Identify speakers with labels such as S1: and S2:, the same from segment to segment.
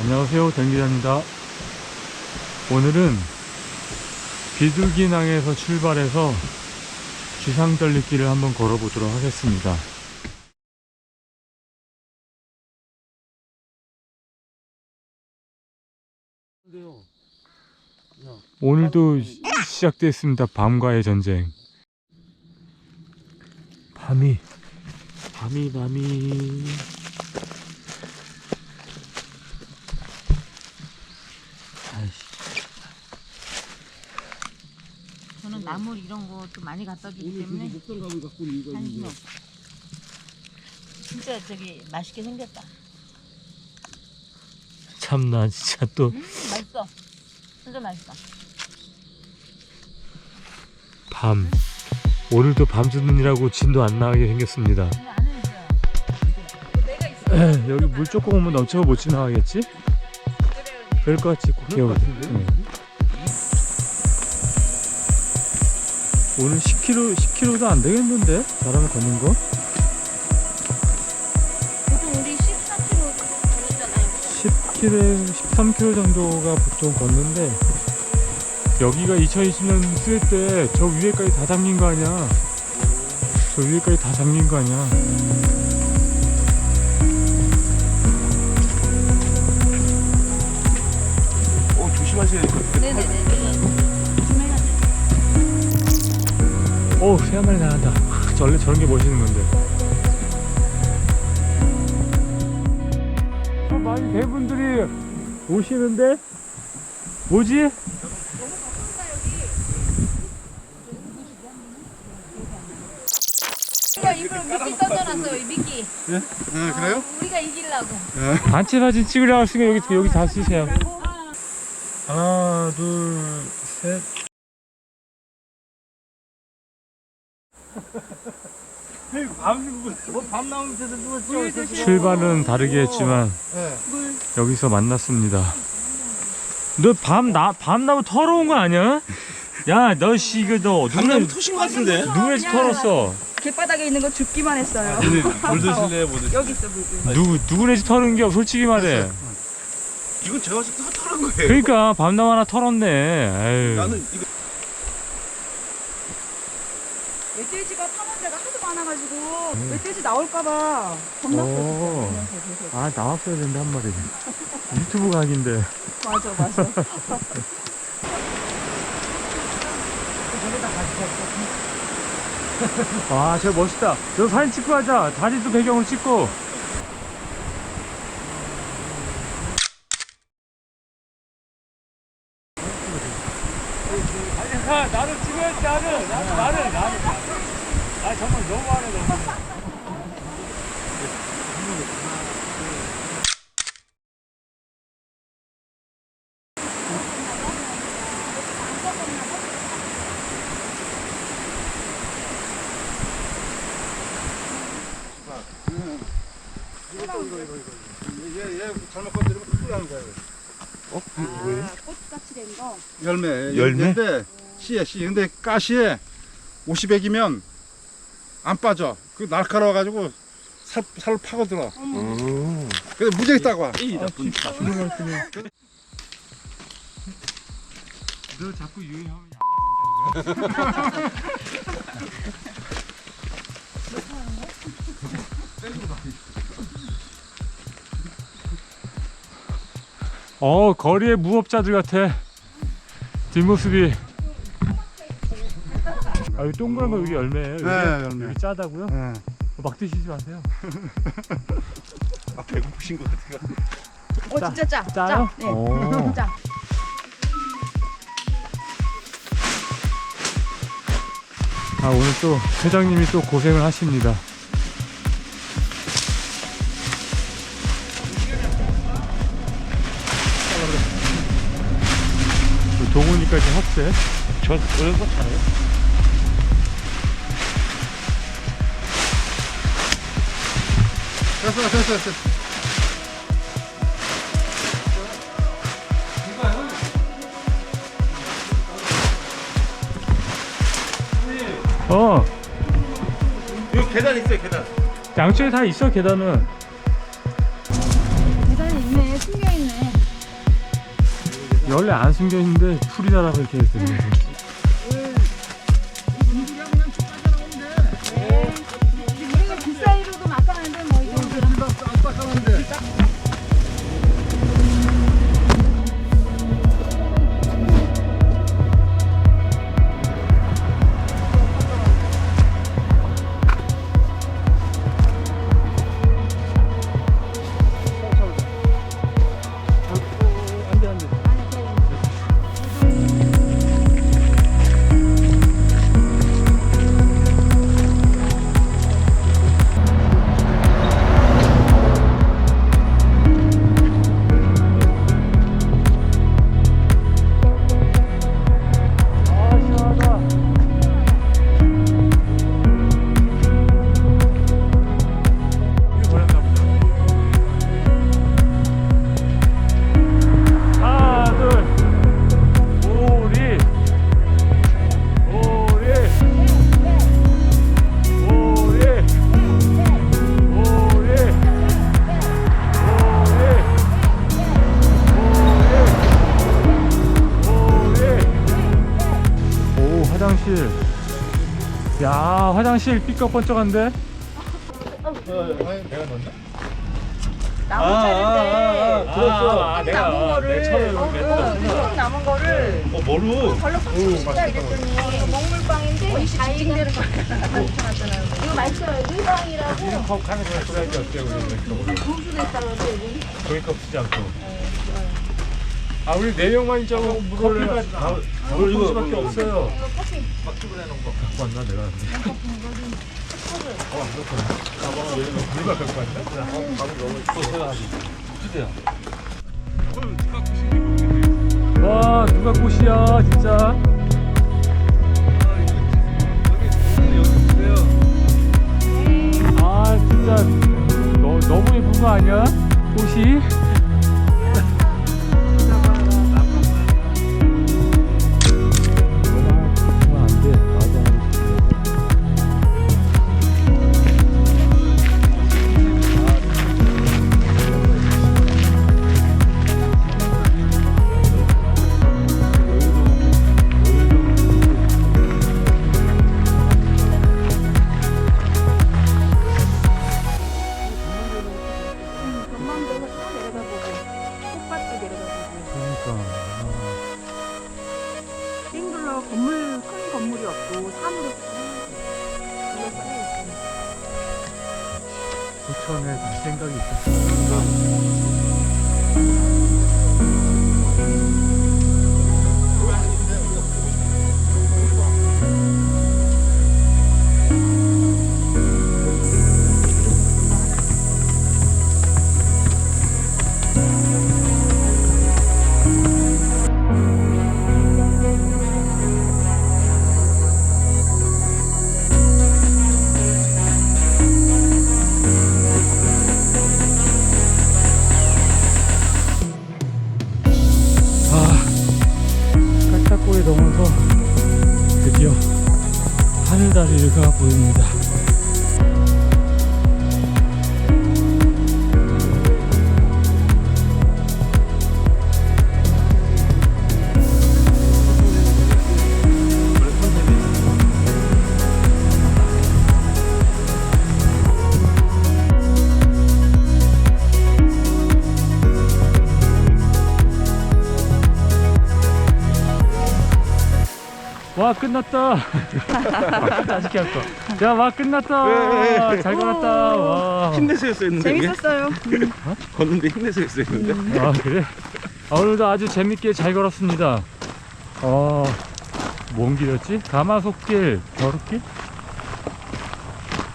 S1: 안녕하세요 den기자입니다. 오늘은 비둘기낭에서 출발해서 지상절리길을 한번 걸어보도록 하겠습니다 오늘도 시- 시작됐습니다 밤과의 전쟁 밤이 밤이 밤이
S2: 저는 나물 이런 거좀 많이 갖다 주기 때문에 관심 없어. 진짜 저기 맛있게 생겼다.
S1: 참나 진짜 또
S2: 음, 맛있어. 진짜 맛있어.
S1: 밤 오늘도 밤주눈이라고 진도 안 나가게 생겼습니다
S2: 안에 있어요.
S1: 에휴, 여기 물 조금 오면 넘쳐서 못 지나가겠지? 그럴 것 같지 기억이 네. 오늘 10km 10km도 안 되겠는데 사람 걷는 거 10km 13km 정도가 보통 걷는데 여기가 2020년 쓸때저 위에까지 다 잠긴 거 아니야 저 위에까지 다 잠긴 거 아니야
S3: 어 조심하셔야 될것 같아요.
S2: 네네네. 조심해가지고.
S1: 오, 새한 마리 나간다. 원래 저런 게 멋있는 건데. 많이 대분들이 오시는데? 뭐지?
S2: 일부러 미끼 써줘놨어요. 이 미끼.
S3: 아 그래요?
S2: 우리가 이기려고.
S1: 단체 사진 찍으려고 했으니까 여기, 여기 다 쓰세요. 하나, 둘, 셋.
S3: 밑에서 누웠죠?
S1: 출발은 다르게 했지만
S3: 네.
S1: 여기서 만났습니다. 너 밤 나, 밤 나무 털어온 거 아니야? 야, 너 씨, 이거 너 누구네,
S3: 터신 것 같은데?
S1: 누구네 집 털었어?
S4: 길바닥에 있는 거 줍기만 했어요.
S3: 물 드실래요? 뭐 드실래요?
S4: 여기 있어 물고.
S1: 누구, 누구네 집 털은 게 솔직히 말해.
S3: 이건 제가 때 털은 거예요.
S1: 그러니까 밤나무 하나 털었네. 아유.
S3: 나는 이거
S4: 멧돼지가 파는 데가 하도 많아가지고 멧돼지 나올까봐 겁났어요.
S1: 오.
S4: 계속.
S1: 아 나왔어야 되는데 한 마리 유튜브 각인데
S4: 맞아 맞아.
S1: 와저 멋있다 저 사진 찍고 하자 다리도 배경으로 찍고 나를 찍어야지 나를 나를 나를 나를 아 정말 너무하네 너무
S3: 얘얘 잘못 건드리면 큰일 나는 거예요. 어? 뭐예요?
S4: 꽃같이 된 거.
S3: 열매.
S1: 열매?
S3: 열매인데 씨에 씨. 근데 가시에 50액이면 안 빠져. 그 날카로워 가지고 살, 살 파고들어. 근데 무지하게 따고
S1: 이 나쁜 너 자꾸 유행하면 안 맞는다고요? 어 거리의 무법자들 같아 뒷모습이 아 여기 동그란 거 여기 열매예요 여기,
S3: 네, 열매.
S1: 여기 짜다고요?
S3: 네.
S1: 막 드시지 마세요
S3: 아 배고프신 것 같아요.
S4: 어 진짜 짜.
S1: 짜요?
S4: 짜. 네.
S1: 오.
S4: 짜.
S1: 아 오늘 또 회장님이 또 고생을 하십니다. 동훈이까지 합세.
S3: 저 어려운 거 잘해요. 됐어 됐어 됐어
S1: 어.
S5: 여기 계단 있어요 계단.
S1: 양쪽에 다 있어 계단은.
S4: 계단이 있네. 숨겨있네.
S1: 원래 안 숨겨있는데 풀이 달아서 이렇게 됐어요 화장실 삐걱번쩍한데?
S4: 나무 자리인데.
S5: 들었어
S1: 아,
S4: 흙 남은 거를
S1: 처음에
S4: 어,
S1: 여기
S4: 어, 흙 남은 거를
S5: 어 뭐로?
S4: 별로 푹 싶다 이랬더니 먹물빵인데 자기대로 붙여놨잖아요. 이거 맛있어요. 일방이라고.
S1: 이런 컵 하는 거에 끓여야지 어때요 우리.
S4: 여기.
S1: 종이컵 쓰지 않고 아 우리 네 명만 있자고 커피가
S5: 다뭘 이거
S1: 밖에 없어요.
S4: 커피.
S1: 갖고 왔나 내가? 어 그렇구나. 가방을 왜 누가 갖고 왔나? 가방 너무 있어서 주세요. 와 누가 꽃이야 진짜 그러니까.
S4: 싱글러 건물 큰 건물이 없고 산으로 둘러싸여 있어요.
S1: 부천에 갈 생각이 있었어. 하늘 와 끝났다. 아직 할 거. 야와 끝났다. 잘 걸었다. 와.
S5: 힘내세요 했는데 이게?
S4: 재밌었어요.
S5: 걷는데 힘내세요 했는데
S1: 아 그래? 아, 오늘도 아주 재밌게 잘 걸었습니다. 어, 뭔 길이었지? 가마솥길, 겨루길,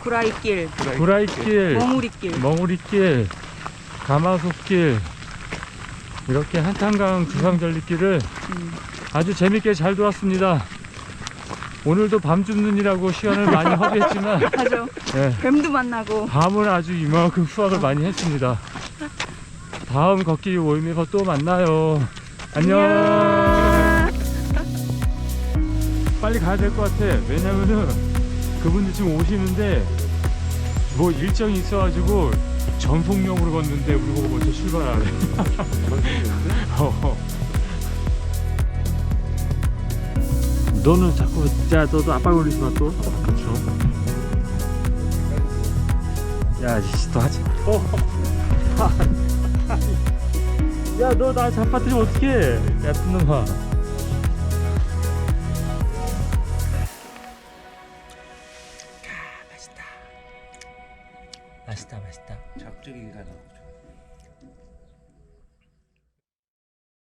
S4: 구라이길,
S1: 구라이길,
S4: 머무리길.
S1: 멍우리길, 가마솥길 이렇게 한탄강 주상절리길을 아주 재밌게 잘 돌았습니다. 오늘도 밤줍는이라고 시간을 많이 허비했지만
S4: 맞아.
S1: 예,
S4: 뱀도 만나고.
S1: 밤은 아주 이만큼 수확을 많이 했습니다. 다음 걷기 모임에서 또 만나요. 안녕.
S4: 안녕.
S1: 빨리 가야 될 것 같아. 왜냐면은 그분들 지금 오시는데 뭐 일정이 있어가지고 전속력으로 걷는데 우리 보고 먼저 출발하래. 어. 너는 자꾸 야 너도 아빠 걸리지 마 또. 그렇죠. 야 이씨 또 하지. 어. 야너 나 잡아뜨리면 어떡해? 야 뜯는 봐.